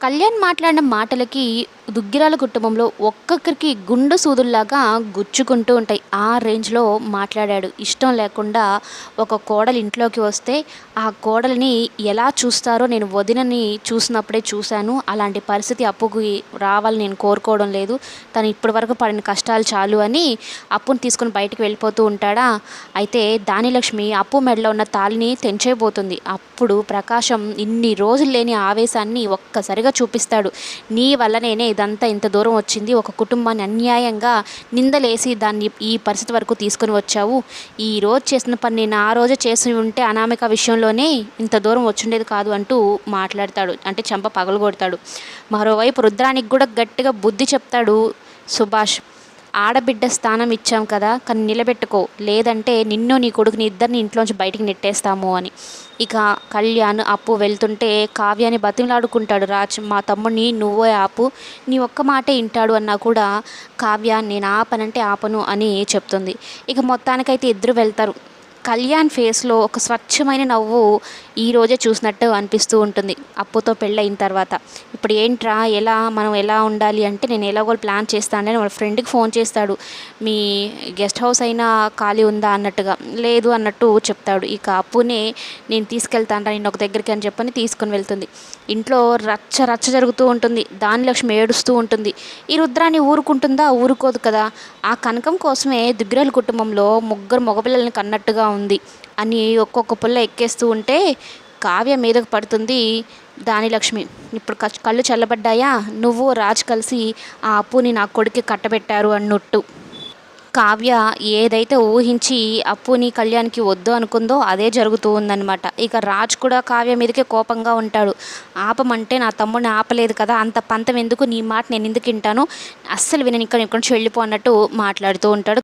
కళ్యాణ్ మాట్లాడిన మాటలకి దుగ్గిరాల కుటుంబంలో ఒక్కొక్కరికి గుండె సూదుల్లాగా గుచ్చుకుంటూ ఉంటాయి. ఆ రేంజ్లో మాట్లాడాడు. ఇష్టం లేకుండా ఒక కోడలు ఇంట్లోకి వస్తే ఆ కోడలిని ఎలా చూస్తారో నేను వదినని చూసినప్పుడే చూశాను. అలాంటి పరిస్థితి అప్పుకి రావాలని నేను కోరుకోవడం లేదు. తను ఇప్పటి వరకు పడిన కష్టాలు చాలు అని అప్పును తీసుకుని బయటకు వెళ్ళిపోతూ ఉంటాడా? అయితే దానిలక్ష్మి అప్పు మెడలో ఉన్న తాళిని తెంచేయబోతుంది. అప్పుడు ప్రకాశం ఇన్ని రోజులు లేని ఆవేశాన్ని ఒక్కసారిగా చూపిస్తాడు. నీ వల్లనే ఇదంతా ఇంత దూరం వచ్చింది. ఒక కుటుంబాన్ని అన్యాయంగా నిందలేసి దాన్ని ఈ పరిస్థితి వరకు తీసుకుని వచ్చావు. ఈ రోజు చేసిన పని నేను ఆ రోజు చేసి ఉంటే అనామిక విషయంలోనే ఇంత దూరం వచ్చుండేది కాదు అంటూ మాట్లాడతాడు. అంటే చంప పగలగొడతాడు. మరోవైపు రుద్రానికి కూడా గట్టిగా బుద్ధి చెప్తాడు సుభాష్. ఆడబిడ్డ స్థానం ఇచ్చాం కదా కానీ నిలబెట్టుకో. లేదంటే నిన్ను నీ కొడుకుని ఇద్దరిని ఇంట్లోంచి బయటికి నెట్టేస్తాము అని. ఇక కళ్యాణ్ అప్పు వెళ్తుంటే కావ్యాన్ని బతిమలాడుకుంటాడు. రాజ్ మా తమ్ముడిని నువ్వే ఆపు నీ ఒక్క మాటే వింటాడు అన్నా కూడా కావ్య నేను ఆపనంటే ఆపను అని చెప్తుంది. ఇక మొత్తానికైతే ఇద్దరు వెళ్తారు. కళ్యాణ్ ఫేస్లో ఒక స్వచ్ఛమైన నవ్వు ఈ రోజే చూసినట్టు అనిపిస్తూ ఉంటుంది. అప్పుతో పెళ్ళయిన తర్వాత. ఇప్పుడు ఏంట్రా ఎలా మనం ఎలా ఉండాలి అంటే నేను ఎలాగో ప్లాన్ చేస్తానని వాళ్ళ ఫ్రెండ్కి ఫోన్ చేస్తాడు. మీ గెస్ట్ హౌస్ అయినా ఖాళీ ఉందా అన్నట్టుగా. లేదు అన్నట్టు చెప్తాడు. ఇక అప్పునే నేను తీసుకెళ్తాను నేను ఒక దగ్గరికి అని చెప్పని తీసుకుని వెళ్తుంది. ఇంట్లో రచ్చ రచ్చ జరుగుతూ ఉంటుంది. దాని లక్ష్మి ఏడుస్తూ ఉంటుంది. ఈ రుద్రాన్ని ఊరుకుంటుందా? ఊరుకోదు కదా. ఆ కనకం కోసమే దిగ్గురాల కుటుంబంలో ముగ్గురు మగపిల్లల్ని కన్నట్టుగా ఉంది ఉంది. అని ఒక్కొక్క పుల్ల ఎక్కేస్తూ ఉంటే కావ్య మీదకు పడుతుంది దానిలక్ష్మి ఇప్పుడు కళ్ళు చల్లబడ్డాయా? నువ్వు రాజు కలిసి ఆ అప్పుని నా కొడుకు కట్టబెట్టారు అన్నట్టు. కావ్య ఏదైతే ఊహించి అప్పుని కళ్యాణ్కి వద్దు అనుకుందో అదే జరుగుతూ ఉందనమాట ఇక రాజ్ కూడా కావ్య మీదకే కోపంగా ఉంటాడు. ఆపమంటే నా తమ్ముడిని ఆపలేదు కదా అంత పంతం ఎందుకు? నీ మాట నేను ఎందుకు వింటాను? అస్సలు వినని ఇక్కడ ఇక్కడ నుంచి వెళ్ళిపో అన్నట్టు మాట్లాడుతూ ఉంటాడు.